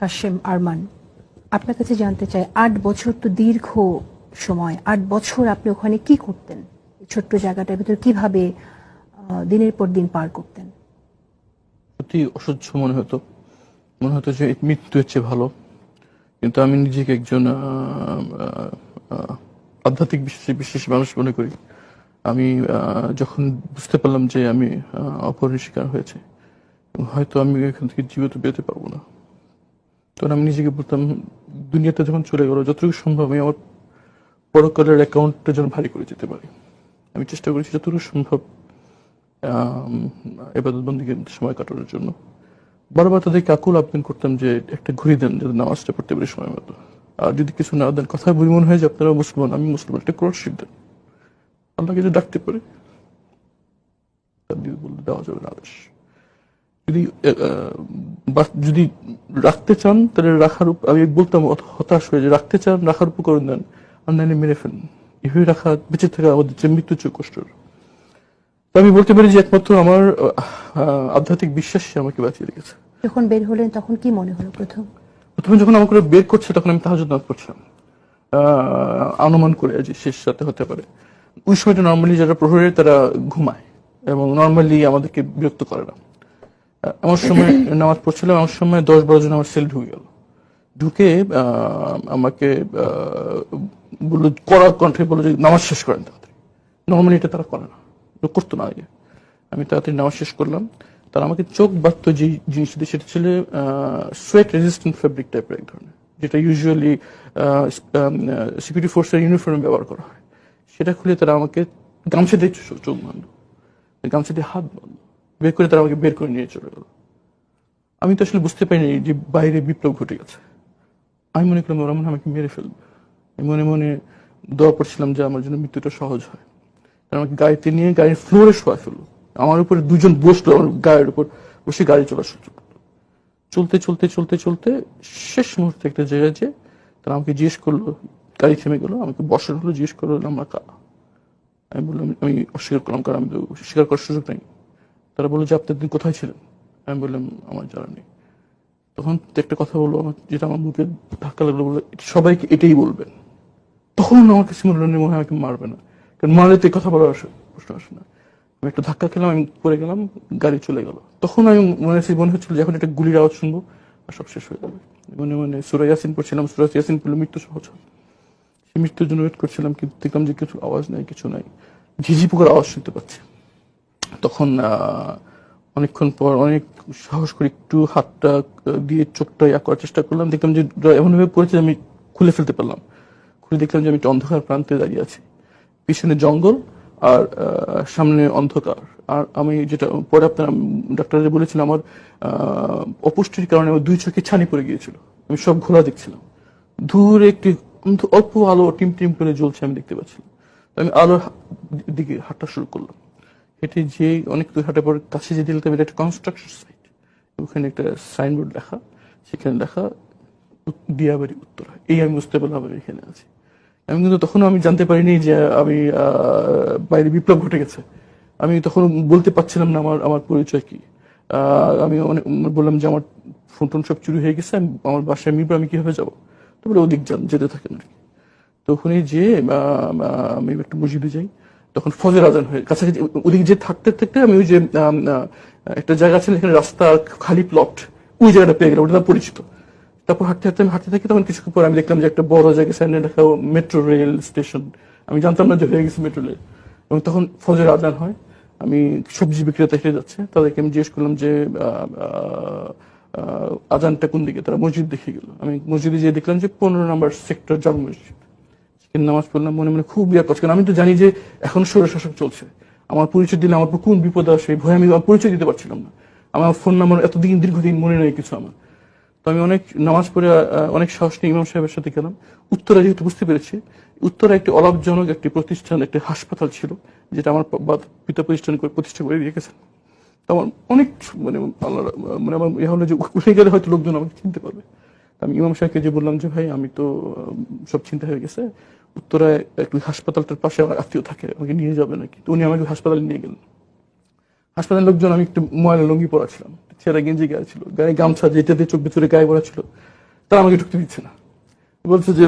কাশেম আরমান, আপনার কাছে জানতে চাই, আট বছর তো দীর্ঘ সময়, আট বছর আপনি ওখানে কি করতেন? ছোট্ট জায়গাটার ভিতর কীভাবে দিনের পর দিন পার করতেন? সত্যি অসহ্য মনে হতো। মনে হতো যে মৃত্যু হচ্ছে ভালো। কিন্তু আমি নিজেকে একজন আধ্যাত্মিক বিশ্বাসী মানুষ মনে করি। আমি যখন বুঝতে পারলাম যে আমি অপহরণের শিকার হয়েছে, হয়তো আমি এখান থেকে জীবিত বেরোতে পারব না। তখন আমি নিজেকে বলতাম, দুনিয়াতে যখন চলে গেল, যতটুকু সম্ভব আমি আমার পরকালের অ্যাকাউন্টটা যেন ভারী করে যেতে পারি। আমি চেষ্টা করেছি যতটুকু সম্ভব এবাদত বন্দীকে সময় কাটানোর জন্য। বারবার তাদেরকে আকুল আবেদন করতাম যে একটা ঘুরি দেন, যাতে নামাজটা পড়তে পারি সময় মতো। আর যদি কিছু না দেন, কথা বলি, মনে হয় যে আপনারা মুসলমান, আমি মুসলমান, একটা ক্রস দেন। আল্লাহকে যে ডাকতে পারে, তার দিদি দেওয়া যাবে না আদেশ। যদি যদি রাখতে চান তাহলে রাখার আমি বলতাম হতাশ হয়ে যে রাখতে চান রাখার উপকরণ দেন। আর নাইলে মেরে ফেলুন। এভাবে রাখা বেঁচে থাকা আমাদের যে মৃত্যু চেয়ে কষ্টর। আমি বলতে পারি যে একমাত্র আমার আধ্যাত্মিক বিশ্বাসই আমাকে বাঁচিয়ে রেখেছে। যখন বের হলেন তখন কি মনে হলো প্রথম? প্রথমে যখন আমাকে বের করছে তখন আমি তাহাজুদ নামাজ পড়ছিলাম। আহ, অনুমান করে যে শেষ রাতে হতে পারে। ওই সময়টা নর্মালি যারা প্রহরী তারা ঘুমায় এবং নর্মালি আমাদেরকে বিরক্ত করে না। এমন সময় নামাজ পড়ছিলাম আমার সময় দশ বারো জন আমার সেল ঢুকে গেল। ঢুকে আমাকে বলল, করার কণ্ঠে বলল যে, নামাজ শেষ করেন তাড়াতাড়ি। নর্মালি এটা তারা করে না। করতো না আগে। আমি তাড়াতাড়ি নামাজ শেষ করলাম। তারা আমাকে চোখ বাঁধতো যে জিনিসটা দিয়ে, সেটা ছিল সোয়েট রেজিস্ট্যান্ট ফেব্রিক টাইপের এক ধরনের, যেটা ইউজুয়ালি সিকিউরিটি ফোর্সের ইউনিফর্মে ব্যবহার করা হয়। সেটা খুলে তারা আমাকে গামছা দিয়ে চোখ বাঁধলো। গামছা দিয়ে হাত বাঁধলো। বের করে তারা আমাকে বের করে নিয়ে চলে গেল। আমি তো আসলে বুঝতে পারিনি যে বাইরে বিপ্লব ঘটে গেছে। আমি মনে করলাম, ওরা মনে আমাকে মেরে ফেলবে। আমি মনে মনে দোয়া পড়ছিলাম যে আমার জন্য মৃত্যুটা সহজ হয়। তারা আমাকে গাড়িতে নিয়ে গাড়ির ফ্লোরে শোয়া ফেলল। আমার উপরে দুজন বসল আমার গায়ের উপর বসে গাড়ি চলা শুরু চলতে চলতে চলতে চলতে শেষ মুহূর্তে একটা জায়গায় যে তারা আমাকে জিজ্ঞেস করল, গাড়ি থেমে গেলো। আমাকে বসানো হলো, জিজ্ঞেস করল, আমরা কারা? আমি বললাম, আমি অস্বীকার করলাম, কারণ আমি তো স্বীকার করার সুযোগ নেই তারা বলল যে, আপনি দিন কোথায় ছিলেন? আমি বললাম, আমার জানা নেই। তখন একটা কথা বলল আমার, যেটা আমার মুখে ধাক্কা লাগল বলল সবাইকে এটাই বলবেন। তখন আমার কাছে মনে মনে হয় আমাকে মারবে না। কারণ মারলে তো কথা বলার আসে, প্রশ্ন আসে না। আমি একটা ধাক্কা খেলাম, আমি পড়ে গেলাম, গাড়ি চলে গেল। তখন আমি মনে হচ্ছে, মনে হচ্ছিল যে একটা গুলির আওয়াজ শুনব আর সব শেষ হয়ে যাবে। মনে মনে সুরা ইয়াসিন পড়ছিলাম, সুরা ইয়াসিন পড়লে মৃত্যু সহজ সেই মৃত্যুর জন্য ওয়েট করছিলাম, কিন্তু দেখলাম যে কিছু আওয়াজ নাই, কিছু নাই। ঝিঝি পোকার আওয়াজ শুনতে পাচ্ছি। তখন অনেকক্ষণ পর, অনেক সাহস করে একটু হাতটা দিয়ে চোখটা ইয়া করার চেষ্টা করলাম। দেখলাম যে এমনভাবে পড়েছে আমি খুলে ফেলতে পারলাম। খুলে দেখলাম যে আমি একটা অন্ধকার প্রান্তে দাঁড়িয়ে আছি। পিছনে জঙ্গল আর সামনে অন্ধকার। আর আমি যেটা, পরে আপনার, ডাক্তার বলেছিলাম আমার অপুষ্টির কারণে আমার দুই চোখে ছানি পড়ে গিয়েছিল। আমি সব ঘোলা দেখছিলাম। দূরে একটি অল্প আলো টিম টিম করে জ্বলছে, আমি দেখতে পাচ্ছিলাম। আমি আলোর দিকে হাঁটা শুরু করলাম। হেঁটে যে অনেক দূর হাঁটার পর কাছে যে দিলাম এটা একটা কনস্ট্রাকশন সাইট ওখানে একটা সাইনবোর্ড লেখা, সেখানে লেখা দিয়াবাড়ি উত্তরা। এই আমি বুঝতে পারলাম আমি এখানে আছি। আমি কিন্তু তখনও আমি জানতে পারিনি যে আমি বাইরে বিপ্লব ঘটে গেছে। আমি তখন বলতে পারছিলাম না আমার আমার পরিচয় কি। আমি অনেক বললাম যে আমার ফোন টোন সব চুরি হয়ে গেছে, আমি, আমার বাসায় মিরপুর, আমি কীভাবে যাব? তারপরে ওদিক যান, যেতে থাকেন আর কি। তো ওখানে যে আমি একটা মসজিদে যাই। তখন ফজর আজান হয়ে কাছাকাছি ওদিকে যে থাকতে থাকতে আমি ওই যে একটা জায়গা আছে এখানে রাস্তা খালি প্লট ওই জায়গাটা পেয়ে গেলাম, ওটা পরিচিত। তারপর হাঁটতে হাঁটতে আমি হাঁটতে থাকি, তখন কিছুক্ষণ পর আমি দেখলাম যে একটা বড় জায়গায় সাইনে লেখা মেট্রো রেল স্টেশন আমি জানতাম না যে হয়ে গেছে মেট্রো রেল এবং তখন ফজর আজান হয়, আমি সবজি বিক্রেতা হেঁটে যাচ্ছে, তাদেরকে আমি জিজ্ঞেস করলাম যে আজানটা কোন দিকে? তারা মসজিদ দেখে গেল। আমি মসজিদে যেয়ে দেখলাম যে পনেরো নম্বর সেক্টর জাম মসজিদ নামাজ পড়লাম মনে মনে খুব বিরাট কারণ আমি তো জানি যে এখন স্বৈরশাসক চলছে। আমার পরিচয় দিলে আমার কোন বিপদ আসে ভয়ে আমি পরিচয় দিতে পারছিলাম না। আমার ফোন নাম্বার এতদিন, দীর্ঘদিন মনে নেই কিছু আমার। তো আমি অনেক নামাজ পড়ে অনেক সাহস নিয়ে ইমাম সাহেবের সাথে গেলাম। উত্তরা যেহেতু বুঝতে পেরেছি, উত্তরা একটি অলাভজনক একটি প্রতিষ্ঠান, একটি হাসপাতাল ছিল, যেটা আমার পিতা প্রতিষ্ঠান করে, প্রতিষ্ঠা করে দিয়ে গেছেন তো আমার অনেক মানে আল্লাহ মানে আমার ইয়ে হলো যে, উঠে গেলে হয়তো লোকজন আমাকে চিনতে পারবে। আমি ইমাম সাহেবকে যে বললাম যে, ভাই, আমি তো সব চিন্তা হয়ে গেছে। উত্তরায় একটু হাসপাতালটার পাশে আমার আত্মীয় থাকে, আমাকে নিয়ে যাবে নাকি? তো উনি আমাকে হাসপাতালে নিয়ে গেলেন। হাসপাতালের লোকজন, আমি একটু ময়লা লুঙ্গি পরা ছিলাম। ছেঁড়া গেঞ্জি গায়ে ছিল, গায়ে গামছা দিয়ে চোখ ভিতরে গায়ে পড়া ছিল। তারা আমাকে ঢুকতে দিচ্ছে না। বলছে যে,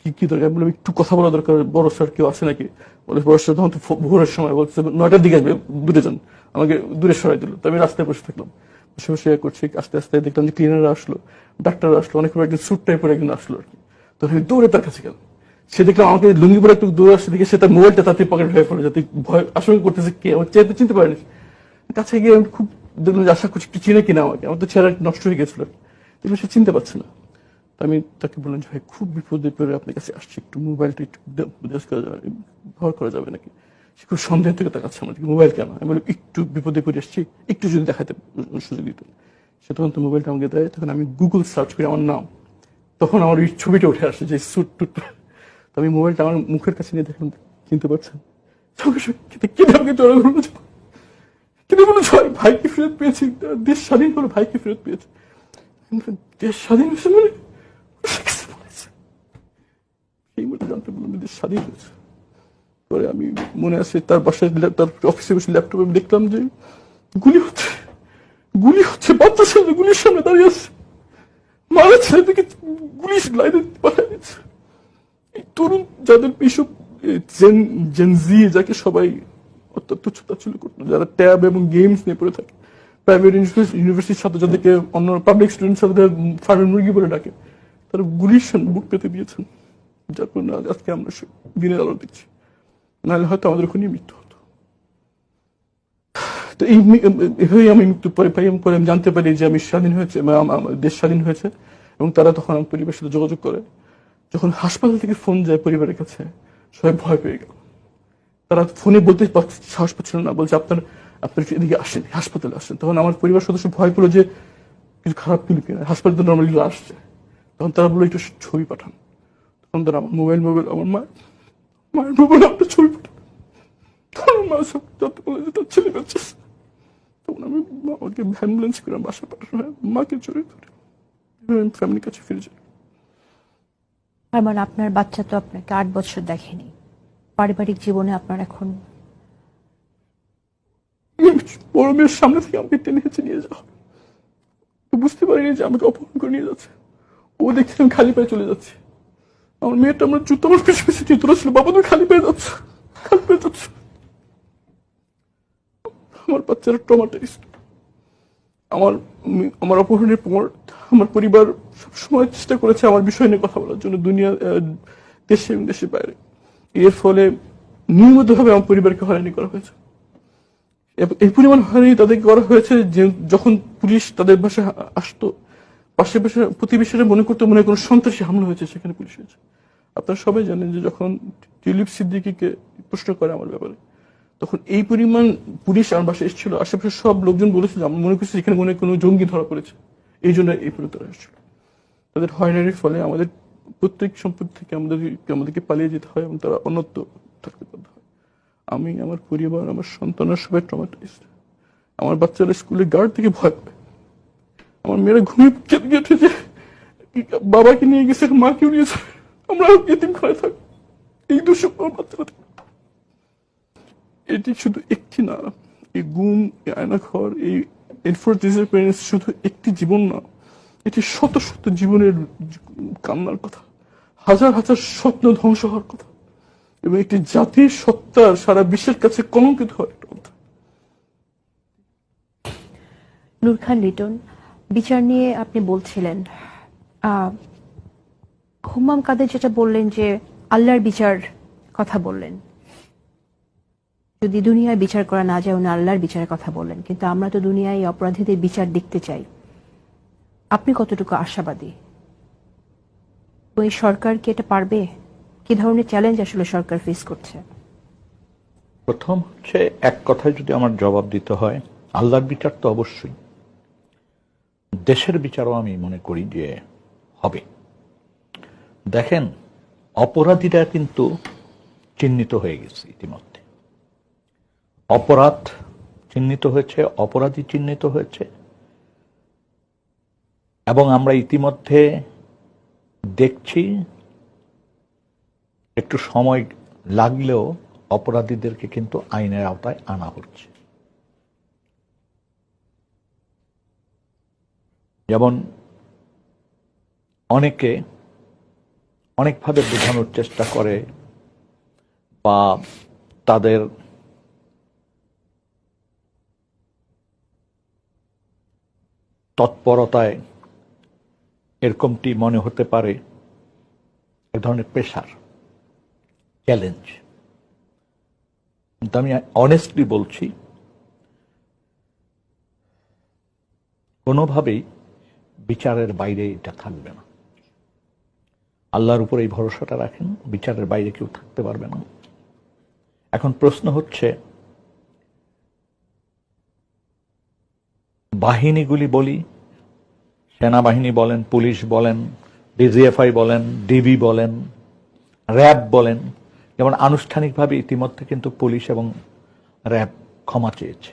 কি কি দরকার? বললাম, একটু কথা বলা দরকার, বড় স্যার কেউ আছে নাকি? বলে, বড় স্যার, তখন তো ভোরের সময়। বলছে, নয়টার দিকে আসবে দূরে যান আমাকে দূরে সরাই দিল। তো আমি রাস্তায় বসে থাকলাম। করছি আস্তে আস্তে দেখলাম যে ক্লিনাররা আসলো ডাক্তাররা আসলো, অনেক একজন টাইপের একজন আসলো আর কি। আমি দৌড়ে তার কাছে গেলাম। সে দেখলাম আমাকে লুঙ্গি পরে একটু আসতে দেখে সে তার মোবাইলটা তাতে পকেট হয়ে যাতে ভয়, আশঙ্কা করতেছে কে? আমার চেহারা চিনতে পারেনি। কাছে গিয়ে আমি খুব দেখলাম যে আশা করছি একটু চিনে কিনা আমাকে। আমার তো চেহারা নষ্ট হয়ে গেছিল। সে চিনতে পারছে না। তো আমি তাকে বললাম যে, ভাই, খুব বিপদে পড়ে আপনার কাছে আসছি। একটু মোবাইলটা একটু ব্যবহার করা যাবে নাকি? সে খুব সন্দেহ থেকে তাকাচ্ছে আমার। মোবাইল কেন? আমি বললাম একটু বিপদে করে এসেছি একটু যদি দেখাতে সুযোগ দিত। সে তখন তো মোবাইলটা আমাকে দেয়, তখন আমি গুগল সার্চ করি আমার নাম। তখন আমার ওই ছবিটা উঠে আসে, যে সুট টুট তো আমি মোবাইলটা আমার মুখের কাছে নিয়ে দেখলাম চিনতে পারছেন? সঙ্গে সঙ্গে কেঁদে আমাকে জড়ো করল কিন্তু বলে ভাই, ভাইকে ফেরত পেয়েছি, দেশ স্বাধীন হলো ভাইকে ফেরত পেয়েছি। দেশ স্বাধীন হয়েছে মানে? সেই মনে জানতে বললাম দেশ স্বাধীন হয়েছে। পরে আমি মনে আছে তার বাসায় তার অফিসে বসে ল্যাপটপে আমি দেখলাম যে গুলি হচ্ছে গুলি হচ্ছে বাচ্চা ছেলে গুলির সামনে দাঁড়িয়ে আছে। মারা ছেলেদেরকে গুলি লাইনে পাঠিয়ে দিচ্ছে তরুণ যাদের এইসব জেন জেনজি যাকে সবাই অত্যন্ত তুচ্ছতাচ্ছল্য করতো, যারা ট্যাব এবং গেমস নিয়ে পড়ে থাকে প্রাইভেট ইউনিভার্সিটির ছাত্র যাদেরকে অন্য পাবলিক স্টুডেন্ট সাথে ফার্মের মুরগি বলে ডাকে, তারা গুলির সামনে বুক পেতে দিয়েছেন। যার কারণে আজ- আজকে আমরা দিনের আলো দিচ্ছি নাহলে হয়তো আমাদের ওখানেই মৃত্যু হতো তো এই এভাবেই আমি মৃত্যু পরে পাই পরে আমি জানতে পারি যে আমি স্বাধীন হয়েছে দেশ স্বাধীন হয়েছে এবং তারা তখন আমার পরিবারের সাথে যোগাযোগ করে যখন হাসপাতাল থেকে ফোন যায় পরিবারের কাছে সবাই ভয় পেয়ে গেল তারা ফোনে বলতে সাহস পাচ্ছিল না বলছে আপনার আপনার এদিকে আসেন হাসপাতালে আসেন তখন আমার পরিবার সদস্য ভয় পেল যে কিছু খারাপ ফিল কিনা হাসপাতালে নর্মালি আসছে তখন তারা বলল একটু ছবি পাঠান তখন তারা আমার মোবাইল মোবাইল আমার মা মায়ের মোবাইল একটা ছবি তখন আমার মা সব যত বলে যে তার ছেলে বাচ্চা তখন আমি আমাকে অ্যাম্বুলেন্স করে আমার বাসা পাঠানো হয় মাকে জড়িয়ে ধরে। আমি ফ্যামিলির কাছে ফিরে যাই। তার মানে আপনার বাচ্চা তো আপনাকে আট বছর দেখেনি। পারিবারিক জীবনে আপনার এখন বড় মেয়ের সামনে থেকে আমাকে টেনে হেঁচে নিয়ে যাওয়া বুঝতে পারিনি যে আমাকে অপহরণ করে নিয়ে যাচ্ছে। ও দেখছি আমি খালি পায়ে চলে যাচ্ছি। আমার মেয়েটা আমার জুতো, আমার পিছু পিছু চিত্র ছিল বাবা, তুমি খালি পেয়ে যাচ্ছ, খালি পেয়ে যাচ্ছ। আমার বাচ্চারা ট্রমাটাইজড আমার আমার অপহরণের পর আমার পরিবার সবসময় চেষ্টা করেছে আমার বিষয় নিয়ে কথা বলার জন্য দুনিয়া দেশে এবং দেশের বাইরে। এর ফলে নিয়মিতভাবে আমার পরিবারকে হয়রানি করা হয়েছে। এই পরিমাণ হয়রানি তাদেরকে করা হয়েছে যে যখন পুলিশ তাদের বাসায় আসতো পাশে পাশে প্রতিবেশীরা মনে করতে মনে কোনো সন্ত্রাসী হামলা হয়েছে, সেখানে পুলিশ হয়েছে। আপনারা সবাই জানেন যে যখন টিউলিপ সিদ্দিকিকে প্রশ্ন করে আমার ব্যাপারে, তখন এই পরিমাণ পুলিশ আমার বাসায় এসেছিল, আশেপাশে সব লোকজন বলেছিল, আমরা মনে করছি এখানে মনে কোনো জঙ্গি ধরা পড়েছে। এই জন্য এই পর্যন্ত এসেছিল। তাদের হয়রানির ফলে আমাদের প্রত্যেক সম্পত্তি থেকে আমাদের আমাদেরকে পালিয়ে যেতে হয় এবং তারা অন্যত্র থাকতে বাধ্য হয়। আমি, আমার পরিবার, আমার সন্তানরা সবাই ট্রমাটাইজড। আমার বাচ্চারা স্কুলে গার্ড থেকে ভয় পায়। আমার মেয়েরা ঘুমিয়ে কেটে উঠেছে। বাবাকে নিয়ে গেছে মাকেও নিয়ে আমরা এদিন ঘরে থাক এই আমার বাচ্চারা এটি শুধু একটি না, এই গুম এই আয়নাঘর, এই এনফোর্স শুধু একটি জীবন না, এটি শত শত জীবনের কান্নার কথা, হাজার হাজার স্বপ্ন ধ্বংস হওয়ার কথা, এবং একটি জাতির সত্তার সারা বিশ্বের কাছে কলঙ্কিত হওয়ার একটা কথা। নূর খান লিটন বিচার নিয়ে আপনি বলছিলেন আহ, হুম্মাম কাদের যেটা বললেন যে আল্লাহর বিচার কথা বললেন। যদি দুনিয়ায় বিচার করা না যায় উনি আল্লাহর বিচারের কথা বললেন। কিন্তু আমরা তো দুনিয়ায় অপরাধীদের বিচার দেখতে চাই। আপনি কতটুকু আশাবাদী? ওই সরকার কি এটা পারবে? কি ধরনের চ্যালেঞ্জ আসলে সরকার ফেস করছে? প্রথম হচ্ছে এক কথায় যদি আমার জবাব দিতে হয় আল্লাহর বিচার তো অবশ্যই। দেশের বিচারও আমি মনে করি যে হবে। দেখেন, অপরাধীরা কিন্তু চিহ্নিত হয়ে গেছে ইতিমধ্যে। অপরাধ চিহ্নিত হয়েছে, অপরাধী চিহ্নিত হয়েছে। এবং আমরা ইতিমধ্যে দেখছি, একটু সময় লাগলেও অপরাধীদেরকে কিন্তু আইনের আওতায় আনা হচ্ছে। যেমন অনেকে অনেকভাবে বোঝানোর চেষ্টা করে বা তাদের তৎপরতায় এরকমটি মনে হতে পারে এক ধরনের প্রেশার চ্যালেঞ্জ কিন্তু আমি অনেস্টলি বলছি, কোনোভাবেই বিচারের বাইরে এটা থাকবে না। আল্লাহর উপর এই ভরসাটা রাখেন, বিচারের বাইরে কেউ থাকতে পারবে না। এখন প্রশ্ন হচ্ছে, বাহিনীগুলি বলি, সেনাবাহিনী বলেন, পুলিশ বলেন, ডিজিএফআই বলেন, ডিবি বলেন, র্যাব বলেন, যেমন আনুষ্ঠানিকভাবে ইতিমধ্যে কিন্তু পুলিশ এবং র্যাব ক্ষমা চেয়েছে।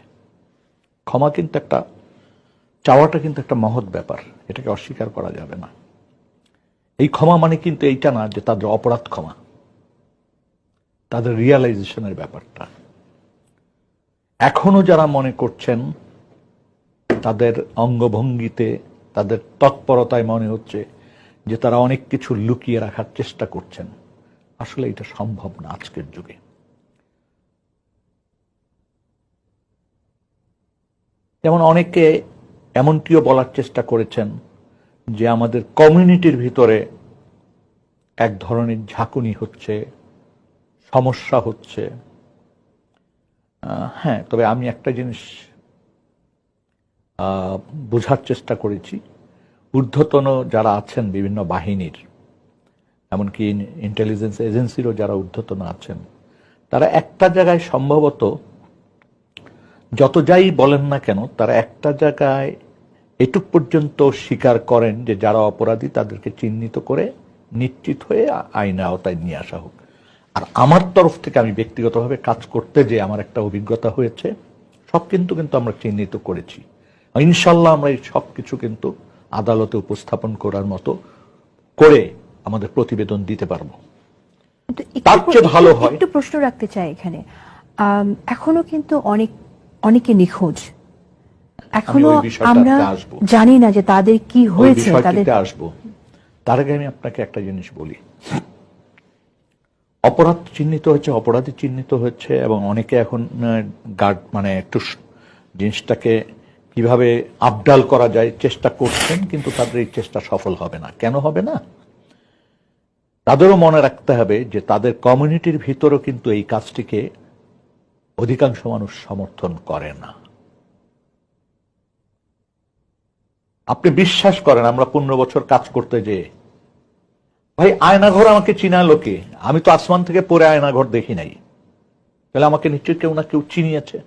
ক্ষমা কিন্তু একটা চাওয়াটা কিন্তু একটা মহৎ ব্যাপার, এটাকে অস্বীকার করা যাবে না। এই ক্ষমা মানে কিন্তু এইটা না যে তাদের অপরাধ ক্ষমা, তাদের রিয়ালাইজেশনের ব্যাপারটা। এখনও যারা মনে করছেন, তাদের অঙ্গভঙ্গিতে, তাদের তৎপরতায় মনে হচ্ছে যে তারা অনেক কিছু লুকিয়ে রাখার চেষ্টা করছেন। আসলে এটা সম্ভব না আজকের যুগে। যেমন অনেকে এমনটিও বলার চেষ্টা করেছেন যে আমাদের কমিউনিটির ভিতরে এক ধরনের ঝাঁকুনি হচ্ছে, সমস্যা হচ্ছে। হ্যাঁ তবে আমি একটা জিনিস বোঝার চেষ্টা করেছি। ঊর্ধ্বতন যারা আছেন বিভিন্ন বাহিনীর, এমনকি ইন্টেলিজেন্স এজেন্সিরও যারা ঊর্ধ্বতন আছেন, তারা একটা জায়গায় সম্ভবত যত যাই বলেন না কেন, তারা একটা জায়গায় এটুক পর্যন্ত স্বীকার করেন যে যারা অপরাধী তাদেরকে চিহ্নিত করে নিশ্চিত হয়ে আইন আওতায় নিয়ে আসা হোক। আর আমার তরফ থেকে আমি ব্যক্তিগতভাবে কাজ করতে যে আমার একটা অভিজ্ঞতা হয়েছে সব কিন্তু কিন্তু আমরা চিহ্নিত করেছি। ইনশাল্লাহ আমরা এই সব কিছু কিন্তু আদালতে উপস্থাপন করার মতো করে আমাদের প্রতিবেদন দিতে পারব। কিন্তু তার চেয়ে ভালো হয়। একটু প্রশ্ন রাখতে চাই এখানে। এখনও কিন্তু অনেক অনেকে নিখোঁজ। এখনও আমরা জানি না যে তাদের কি হয়েছে তাদের আসব। তার আগে আমি আপনাকে একটা জিনিস বলি। অপরাধ চিহ্নিত হচ্ছে অপরাধী চিহ্নিত হচ্ছে এবং অনেকে এখন গার্ড মানে একটু জিনিসটাকে কীভাবে আবডাল করা যায় চেষ্টা করছেন কিন্তু তাদের এই চেষ্টা সফল হবে না। কেন হবে না? তাদেরও মনে রাখতে হবে যে তাদের কমিউনিটির ভিতরও কিন্তু এই কাজটিকে অধিকাংশ মানুষ সমর্থন করে না। আপনি বিশ্বাস করেন আমরা পনেরো বছর কাজ করতে যে। ভাই, আয়নাঘর আমাকে চিনা লোকে। আমি তো আসমান থেকে পরে আয়নাঘর দেখি নাই। তাহলে আমাকে নিশ্চয়ই কেউ না কেউ চিনিয়েছে।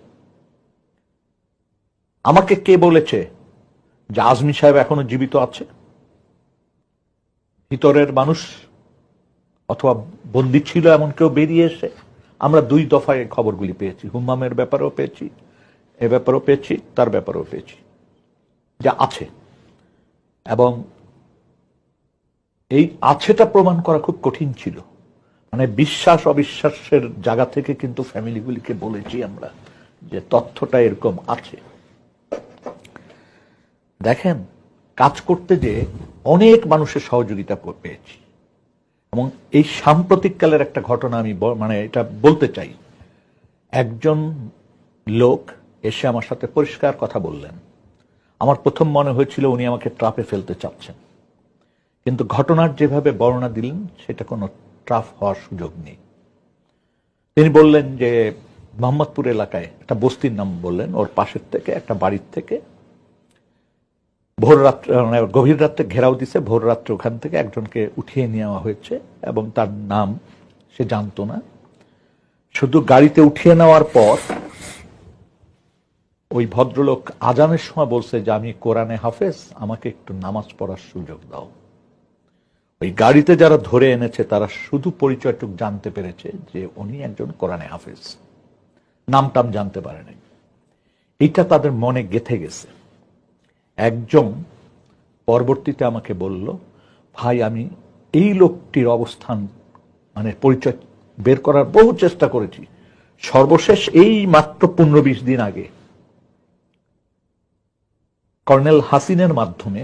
আমাকে কে বলেছে যে আজমি সাহেব এখনও জীবিত আছে? ভিতরের মানুষ অথবা বন্দী ছিল এমন কেউ বেরিয়ে এসে? আমরা দুই দফায় খবরগুলি পেয়েছি। হুম্মামের ব্যাপারেও পেয়েছি, এ ব্যাপারেও পেয়েছি, তার ব্যাপারেও পেয়েছি। যা আছে। এবং এই আছেটা প্রমাণ করা খুব কঠিন ছিল। মানে বিশ্বাস, অবিশ্বাসের জায়গা থেকে কিন্তু ফ্যামিলিগুলিকে বলেছি আমরা যে তথ্যটা এরকম আছে। দেখেন, কাজ করতে যে অনেক মানুষের সহযোগিতা পেয়েছি। এবং এই সাম্প্রতিককালের একটা ঘটনা আমি মানে এটা বলতে চাই। একজন লোক এসে আমার সাথে পরিষ্কার কথা বললেন। আমার প্রথম মনে হয়েছিল উনি আমাকে ট্রাপে ফেলতে চাচ্ছেন। কিন্তু ঘটনার যেভাবে বর্ণনা দিলেন, সেটা কোনো ট্রাফ হওয়ার সুযোগ নেই। তিনি বললেন যে, মোহাম্মদপুর এলাকায় একটা বস্তির নাম বললেন, ওর পাশের থেকে, একটা বাড়ির থেকে। ভোর রাত্রে মানে গভীর রাত্রে ঘেরাও দিছে, ভোর রাত্রে ওখান থেকে একজনকে উঠিয়ে নেওয়া হয়েছে, এবং তার নাম সে জানতো না। শুধু গাড়িতে উঠিয়ে নেওয়ার পর ওই ভদ্রলোক আজানের সময় বলছে যে, আমি কোরআনে হাফেজ, আমাকে একটু নামাজ পড়ার সুযোগ দাও। ওই গাড়িতে যারা ধরে এনেছে, তারা শুধু পরিচয়টুক জানতে পেরেছে যে, উনি একজন কোরআনে হাফেজ। নামটাম জানতে পারেনি। এটা তাদের মনে গেথে গেছে। একজন পরবর্তীতে আমাকে বলল, ভাই, আমি এই লোকটির অবস্থান মানে পরিচয় বের করার বহু চেষ্টা করেছি। সর্বশেষ এই মাত্র পনেরো বিশ দিন আগে কর্নেল হাসিনের মাধ্যমে